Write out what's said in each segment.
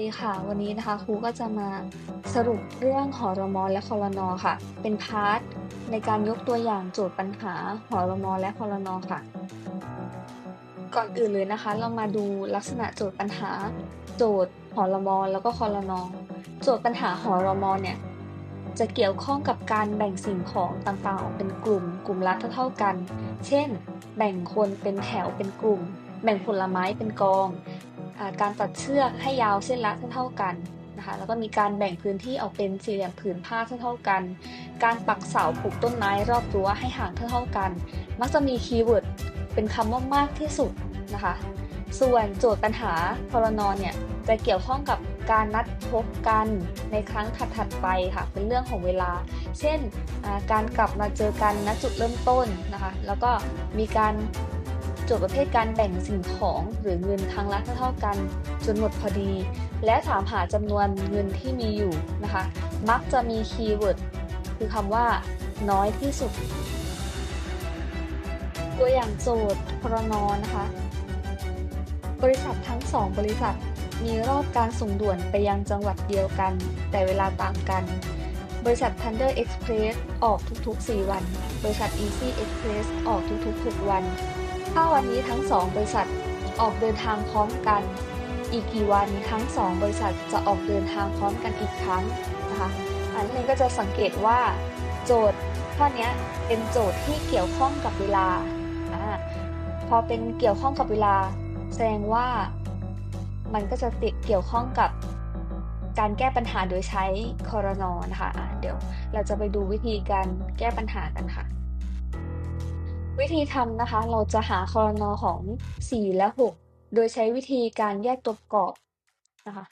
ดีค่ะ วันนี้นะคะครูก็จะมาสรุปเรื่องหอรมอและคอรนอค่ะ เป็นพาร์ทในการยกตัวอย่างโจทย์ปัญหาหอรมอและคอรนอค่ะ ก่อนอื่นเลยนะคะ เรามาดูลักษณะโจทย์ปัญหา โจทย์หอรมอแล้วก็คอรนอโจทย์ปัญหาหอรมอเนี่ยจะเกี่ยวข้องกับการแบ่งสิ่งของต่างๆออกเป็นกลุ่ม กลุ่มละเท่าๆกัน เช่น แบ่งคนเป็นแถวเป็นกลุ่ม แบ่งผลไม้เป็นกอง การตัดเชือกให้ยาวเส้นละเท่ากันนะคะแล้วก็มีการแบ่งพื้นที่ออกเป็นสี่เหลี่ยมผืนผ้าเท่ากัน การปักเสาปลูกต้นไม้รอบรั้วให้ห่างเท่ากัน มักจะมีคีย์เวิร์ดเป็นคำว่ามากที่สุดนะคะ ส่วนโจทย์ปัญหาพรนเนี่ยจะเกี่ยวข้องกับการนัดพบกันในครั้งถัดๆไปค่ะ เป็นเรื่องของเวลา เช่นการกลับมาเจอกันณจุดเริ่มต้นนะคะ แล้วก็มีการ จทย์ประเภทการแบ่งสิ่งของหรือเงินครั้งละเท่าๆกัน จนหมดพอดี และถามหาจำนวนเงินที่มีอยู่นะคะ มักจะมีคีย์เวิร์ดคือคำว่า น้อยที่สุด ตัวอย่างโจทย์พรนนะคะ บริษัททั้งสองบริษัทมีรอบการส่งด่วนไปยังจังหวัดเดียวกัน แต่เวลาต่างกัน บริษัท Thunder Express ออกทุกๆ 4 วัน บริษัท Easy Express ออกทุกๆ 6 วัน ถ้าวันนี้ทั้งสองบริษัทออกเดินทางพร้อมกัน อีกกี่วันทั้งสองบริษัทจะออกเดินทางพร้อมกันอีกครั้งนะคะอันนี้ก็จะสังเกตว่า โจทย์ข้อนี้เป็นโจทย์ที่เกี่ยวข้องกับเวลาอพอเป็นเกี่ยวข้องกับเวลา แสดงว่ามันก็จะติดเกี่ยวข้องกับการแก้ปัญหาโดยใช้คอรนอนะคะอะเดี๋ยวเราจะไปดูวิธีการแก้ปัญหากันค่ะ วิธีทำนะคะ เราจะหาคอรนอของ 4 และ 6 โดยใช้วิธีการแยกตัวประกอบนะคะ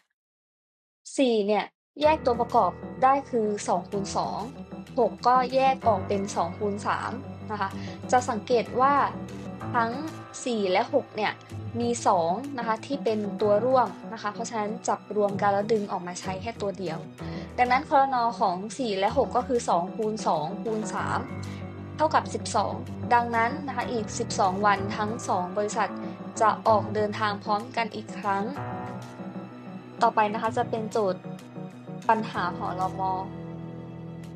4เนี่ยแยกตัวประกอบได้คือ2คูณ2 6 ก็แยกออกเป็น2คูณ3นะคะ จะสังเกตว่าทั้ง 4 และ 6 เนี่ย มี2นะคะที่เป็นตัวร่วมนะคะ เพราะฉะนั้นจับรวมกันแล้วดึงออกมาใช้แค่ตัวเดียว ดังนั้นคอรนอของ 4 และ 6 ก็คือ2คูณ2คูณ3 เท่ากับ 12 ดังนั้นนะคะอีก 12 วันทั้ง 2 บริษัทจะออกเดินทางพร้อมกันอีกครั้ง ต่อไปนะคะจะเป็นโจทย์ปัญหาหอรมอ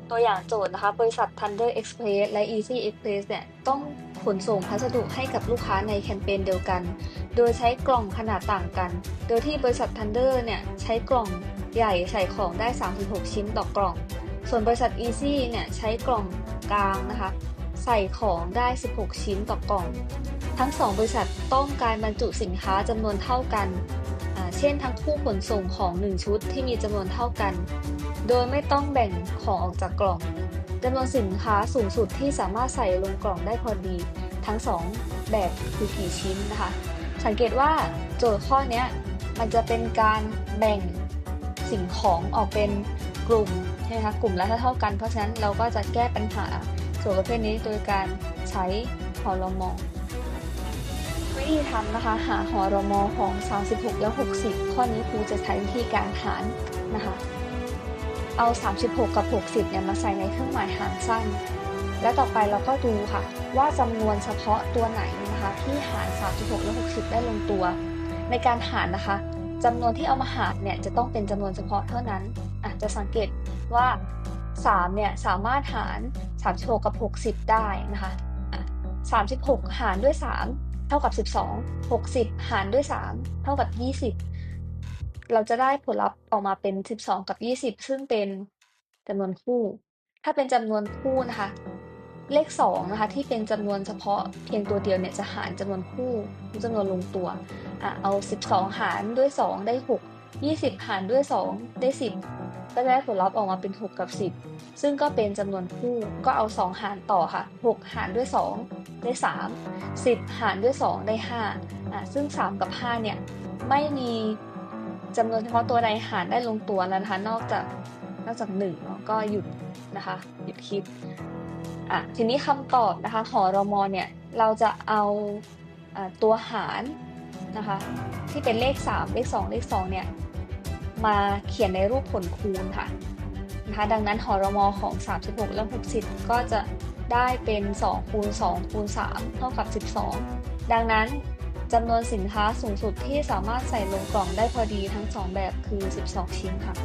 ตัวอย่างโจทย์นะคะ บริษัท Thunder Express และ Easy Express เนี่ยต้องขนส่งพัสดุให้กับลูกค้าในแคมเปญเดียวกัน โดยใช้กล่องขนาดต่างกัน โดยที่บริษัท Thunder เนี่ยใช้กล่องใหญ่ใส่ของได้ 36 ชิ้นต่อกล่อง ส่วนบริษัท Easy เนี่ยใช้กล่อง กลางนะคะ ใส่ของได้ 16 ชิ้นต่อกล่อง ทั้ง 2 บริษัทต้องการบรรจุสินค้าจำนวนเท่ากัน เช่นทั้งคู่ขนส่งของ 1 ชุดที่มีจำนวนเท่ากัน โดยไม่ต้องแบ่งของออกจากกล่องจำนวนสินค้าสูงสุดที่สามารถใส่ลงกล่องได้พอดี ทั้ง 2 แบบคือกี่ชิ้นนะคะ สังเกตว่าโจทย์ข้อนี้มันจะเป็นการแบ่งสิ่งของออกเป็น กลุ่มใช่ไหมคะกลุ่มละเท่ากัน เพราะฉะนั้นเราก็จะแก้ปัญหาโจทย์ประเภทนี้โดยการใช้หอรมอวิธีทำนะคะหาหอรมอของ 36 และ 60 ข้อนี้ครูจะใช้วิธีการหารนะคะเอา 36 กับ 60 เนี่ยมาใส่ในเครื่องหมายหารสั้น แล้วต่อไปเราก็ดูค่ะ ว่าจำนวนเฉพาะตัวไหนนะคะที่หาร 36 และ 60 ได้ลงตัว ในการหารนะคะ จำนวนที่เอามาหารเนี่ยจะต้องเป็นจำนวนเฉพาะเท่านั้นอะจะสังเกตว่า 3 เนี่ยสามารถหาร 36 กับ 60 ได้นะคะ36 หารด้วย 3 เท่ากับ 12 60 หารด้วย 3 เท่ากับ 20 เราจะได้ผลลัพธ์ออกมาเป็น 12 กับ 20 ซึ่งเป็นจำนวนคู่ ถ้าเป็นจำนวนคู่นะคะ เลข2นะคะที่เป็นจำนวนเฉพาะเพียงตัวเดียวเนี่ยจะหารจำนวนคู่จำนวนลงตัว อะเอา 12 หารด้วย 2 ได้ 6 20 หารด้วย 2 ได้ 10 ก็จะได้ผลลัพธ์ออกมาเป็น 6 กับ 10 ซึ่งก็เป็นจำนวนคู่ก็เอา 2 หารต่อค่ะ 6 หารด้วย 2 ได้ 3 10 หารด้วย 2 ได้5อะซึ่ง 3 กับ 5 เนี่ย ไม่มีจำนวนเฉพาะตัวใดหารได้ลงตัวแล้วนะคะ นอกจากนอกจาก1เนาะก็หยุดนะคะหยุดคิดอะทีนี้คำตอบนะคะหอรมอเนี่ยเราจะเอาอตัวหาร นะคะที่เป็นเลข 3 เลข 2 เลข2เนี่ยมาเขียนในรูปผลคูณค่ะนะคะดังนั้นหอรมอของ 36 และ 60 ก็จะได้เป็น 2 คูณ 2 คูณ 3 เท่ากับ 12 ดังนั้นจำนวนสินค้าสูงสุดที่สามารถใส่ลงกล่องได้พอดีทั้งสองแบบคือ 12 ชิ้นค่ะ